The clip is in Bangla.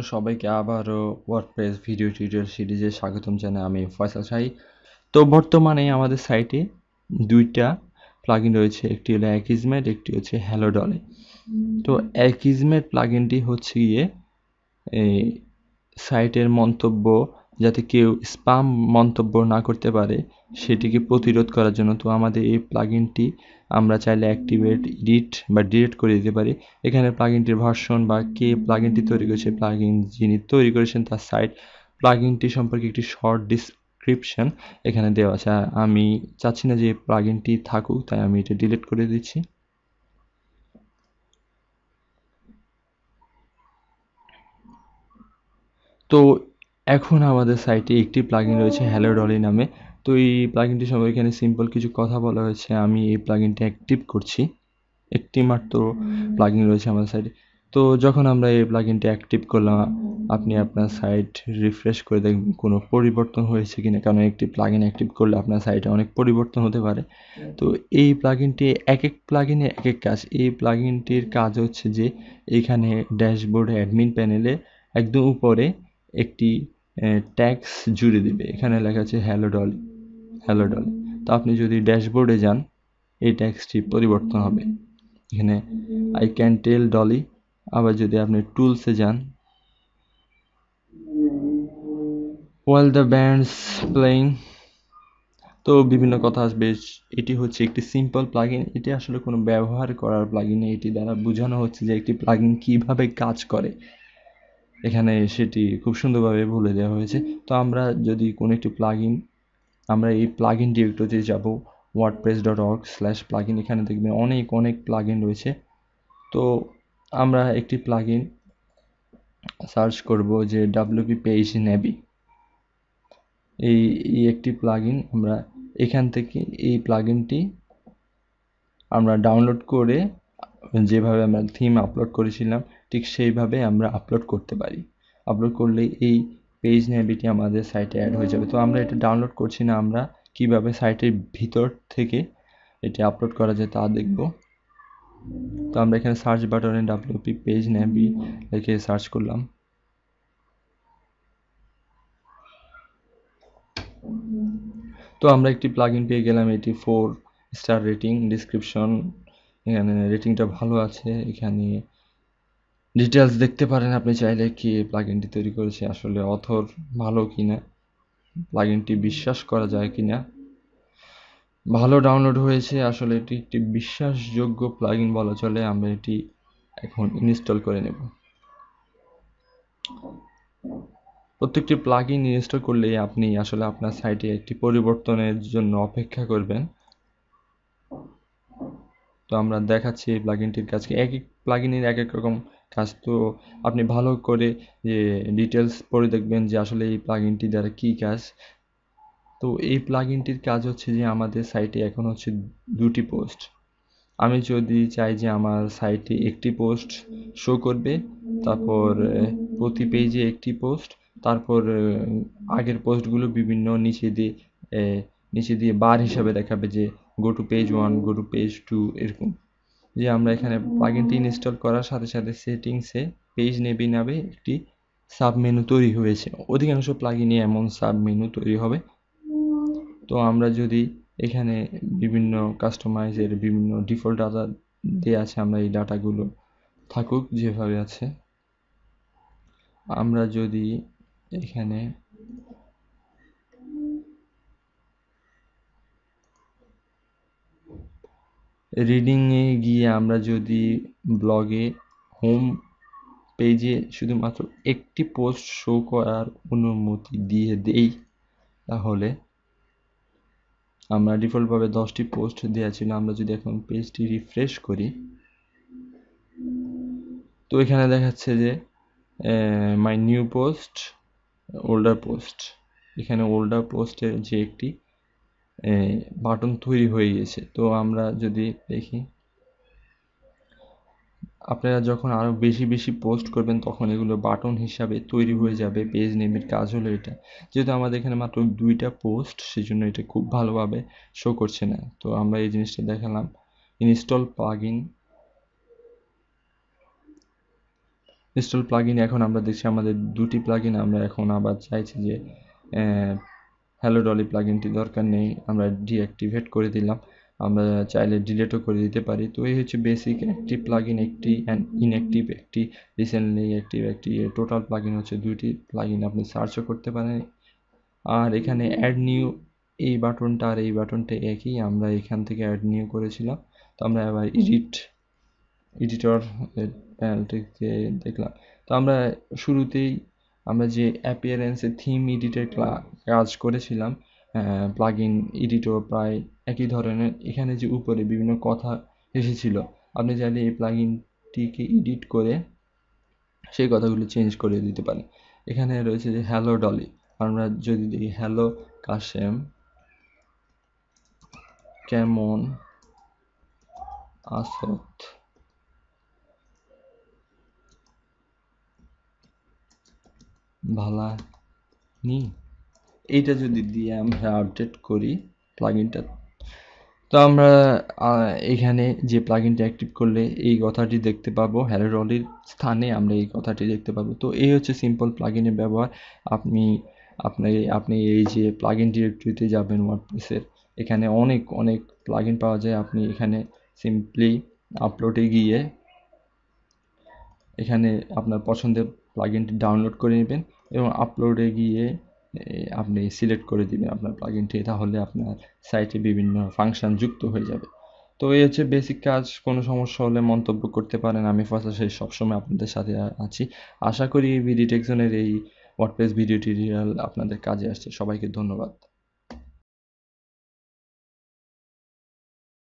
সকল সবাইকে আবারও ওয়ার্ডপ্রেস ভিডিও টিউটোরিয়াল সিরিজে স্বাগতম জানাই আমি ফয়সাল শাহি। তো বর্তমানে আমাদের সাইটে দুইটা প্লাগিন রয়েছে, একটি হলো অ্যাকিজমেট একটি হচ্ছে হ্যালো ডলে তো অ্যাকিজমেট প্লাগিনটি হচ্ছে গিয়ে এই সাইটের মন্তব্য যাতে কেউ স্পাম মন্তব্য না করতে পারে, সেটিকে প্রতিরোধ করার জন্য তো আমাদের এই প্লাগইনটি আমরা চাইলে অ্যাক্টিভেট এডিট বা ডিলিট করে দিতে পারি। এখানে প্লাগইনটির ভার্সন বা কে প্লাগইনটি তৈরি করেছে প্লাগইন যিনি তৈরি করেছেন তার সাইট প্লাগইনটি সম্পর্কে একটি শর্ট ডিসক্রিপশন এখানে দেওয়া আছে। আমি চাচ্ছি না যে প্লাগইনটি থাকুক, তাই আমি এটা ডিলিট করে দিচ্ছি। তো এখন আমাদের সাইটে একটি প্লাগইন রয়েছে হ্যালো ডলি নামে। তো এই প্লাগইনটি সম্পর্কে এখানে সিম্পল কিছু কথা বলা হয়েছে। আমি এই প্লাগইনটি অ্যাক্টিভ করছি। একটি মাত্র প্লাগইন রয়েছে আমাদের সাইটে তো যখন আমরা এই প্লাগইনটি অ্যাক্টিভ করলাম আপনি আপনার সাইট রিফ্রেশ করে দেখবেন কোনো পরিবর্তন হয়েছে কিনা। কারণ একটি প্লাগইন অ্যাক্টিভ করলে আপনার সাইটে অনেক পরিবর্তন হতে পারে। তো এই প্লাগইনটি এক এক প্লাগিনে এক এক কাজ। এই প্লাগইনটির কাজ হচ্ছে যে এখানে ড্যাশবোর্ডে অ্যাডমিন প্যানেলে একদম উপরে একটি ট্যাক্স জুড়ে দিবে। এখানে লেখা আছে হ্যালো ডলি হ্যালো ডলি তো আপনি যদি ড্যাশবোর্ডে যান, এই ট্যাক্সটি পরিবর্তন হবে। এখানে আই ক্যান টেল ডলি আবার যদি আপনি টুলসে যান ওয়াল দ্য ব্যান্ডস প্লেইং তো বিভিন্ন কথা আসবে। এটি হচ্ছে একটি সিম্পল প্লাগইন এটি আসলে কোনো ব্যবহার করার প্লাগইন এটি দ্বারা বোঝানো হচ্ছে যে একটি প্লাগইন কীভাবে কাজ করে। এখানে সেটি খুব সুন্দরভাবে বলে দেওয়া হয়েছে। তো আমরা যদি কোনো একটি প্লাগইন আমরা এই প্লাগইন ডিরেক্টরিতে যাব WordPress dot org slash plugin এখানে দেখবেন অনেক অনেক প্লাগইন রয়েছে। তো আমরা একটি প্লাগইন সার্চ করব যে ডাব্লিউপি পেজ নেবি এই একটি প্লাগইন আমরা এখান থেকে এই প্লাগইনটি আমরা ডাউনলোড করে যেভাবে আমরা থিম আপলোড করেছিলাম ঠিক সেইভাবে আমরা আপলোড করতে পারি। আপলোড করলে এই পেজ নেভিটি আমাদের সাইটে অ্যাড হয়ে যাবে। তো আমরা এটা ডাউনলোড করছি না, আমরা কীভাবে সাইটের ভিতর থেকে এটি আপলোড করা যায় তা দেখব। তো আমরা এখানে সার্চ বাটনে ডাব্লিউপি পেজ নেভি লিখে সার্চ করলাম। তো আমরা একটি প্লাগইন পেয়ে গেলাম, এটি ফোর স্টার রেটিং ডিসক্রিপশন এখানে রেটিংটা ভালো আছে, এখানে ডিটেলস দেখতে পারেন আপনি চাইলে কি প্লাগইনটি তৈরি করেছে, আসলে অথর ভালো কিনা প্লাগইনটি বিশ্বাস করা যায় কিনা। ভালো ডাউনলোড হয়েছে, আসলে এটি একটি বিশ্বাসযোগ্য প্লাগইন বলা চলে, আমরা এটি এখন ইনস্টল করে নেব। প্রত্যেকটি প্লাগইন ইনস্টল করলে আপনি আসলে আপনার সাইটে একটি পরিবর্তনের জন্য অপেক্ষা করবেন। তো আমরা দেখাচ্ছি এই প্লাগইনটির কাজকে এক এক প্লাগইনের এক এক রকম কাজ। তো আপনি ভালো করে যে ডিটেলস পড়ে দেখবেন যে আসলে এই প্লাগইনটি দ্বারা কী কাজ। তো এই প্লাগইনটির কাজ হচ্ছে যে আমাদের সাইটে এখন হচ্ছে দুটি পোস্ট আমি যদি চাই যে আমার সাইটে একটি পোস্ট শো করবে, তারপর প্রতি পেজে একটি পোস্ট তারপর আগের পোস্টগুলো বিভিন্ন নিচে দিয়ে নিচে দিয়ে বার হিসাবে দেখাবে যে go to page one go to page two এরকম। যে আমরা এখানে প্লাগইনটি ইনস্টল করার সাথে সাথে সেটিংসে পেজ নেবি নামে একটি সাব মেনু তৈরি হয়েছে। অধিকাংশ প্লাগইনে এমন সাব মেনু তৈরি হবে। তো আমরা যদি এখানে বিভিন্ন কাস্টমাইজের বিভিন্ন ডিফল্ট ডাটা দেওয়া আছে আমরা এই ডাটাগুলো থাকুক যেভাবে আছে। আমরা যদি এখানে রিডিংয়ে গিয়ে আমরা যদি ব্লগে হোম পেজে শুধুমাত্র একটি পোস্ট শো করার অনুমতি দিয়ে দেই, তাহলে আমরা ডিফল্টভাবে দশটি পোস্ট দেওয়া ছিল, আমরা যদি এখন পেজটি রিফ্রেশ করি, তো এখানে দেখাচ্ছে যে my new post older post এখানে ওল্ডার পোস্টের যে একটি বাটন তৈরি হয়ে গেছে তো আমরা যদি দেখি, আপনারা যখন আরও বেশি বেশি পোস্ট করবেন, তখন এগুলো বাটন হিসাবে তৈরি হয়ে যাবে, পেজ নেমের কাজ হলো এটা। যেহেতু আমাদের এখানে মাত্র দুইটা পোস্ট সেই জন্য এটা খুব ভালোভাবে শো করছে না। তো আমরা এই জিনিসটা দেখালাম। ইনস্টল প্লাগইন ইনস্টল প্লাগইন এখন আমরা দেখছি, আমাদের দুটি প্লাগইন আমরা এখন আবার চাইছি যে হ্যালো ডলি প্লাগইনটি দরকার নেই, আমরা ডিঅ্যাক্টিভেট করে দিলাম। আমরা চাইলে ডিলেটও করে দিতে পারি। তো এই হচ্ছে বেসিক একটি প্লাগইন একটি অ্যান্ড ইনঅ্যাক্টিভ একটি রিসেন্টলি অ্যাক্টিভ একটি টোটাল প্লাগইন হচ্ছে দুইটি প্লাগইন আপনি সার্চও করতে পারেন। আর এখানে অ্যাড নিউ এই বাটনটা আর এই বাটনটা একই, আমরা এখান থেকে অ্যাড নিউ করেছিলাম। তো আমরা এবার এডিট এডিটর প্যানেলটিতে দেখলাম। তো আমরা শুরুতেই আমরা যে অ্যাপিয়ারেন্সে থিম এডিটের কাজ করেছিলাম প্লাগইন এডিটও প্রায় একই ধরনের। এখানে যে উপরে বিভিন্ন কথা এসেছিল, আপনি চাইলে এই প্লাগইনটিকে এডিট করে সেই কথাগুলো চেঞ্জ করে দিতে পারেন। এখানে রয়েছে যে হ্যালো ডলি আমরা যদি দেখি হ্যালো কাশেম, কেমন আসত ভালা নি। এইটা যদি দিয়ে আমরা আপডেট করি প্লাগইনটা তো আমরা এখানে যে প্লাগইনটা অ্যাক্টিভ করলে এই কথাটি দেখতে পাবো। হ্যালোডলির স্থানে আমরা এই কথাটি দেখতে পাবো। তো এই হচ্ছে সিম্পল প্লাগইনের ব্যবহার। আপনি আপনার আপনি এই যে প্লাগইন ডিরেক্টরিতে যাবেন ওয়ার্ডপ্রেসের এখানে অনেক অনেক প্লাগইন পাওয়া যায়। আপনি এখানে সিম্পলি আপলোডে গিয়ে এখানে আপনার পছন্দের প্লাগইনটি ডাউনলোড করে নেবেন এবং আপলোডে গিয়ে আপনি সিলেক্ট করে দিবেন আপনার প্লাগইনটি তাহলে আপনার সাইটে বিভিন্ন ফাংশন যুক্ত হয়ে যাবে। তো এই হচ্ছে বেসিক কাজ, কোনো সমস্যা হলে মন্তব্য করতে পারেন, আমি ফার্স্ট সেই সবসময় আপনাদের সাথে আছি। আশা করি ভিডিটেকশনের এই ওয়ার্ডপ্রেস ভিডিও টিউটোরিয়াল আপনাদের কাজে আসছে, সবাইকে ধন্যবাদ।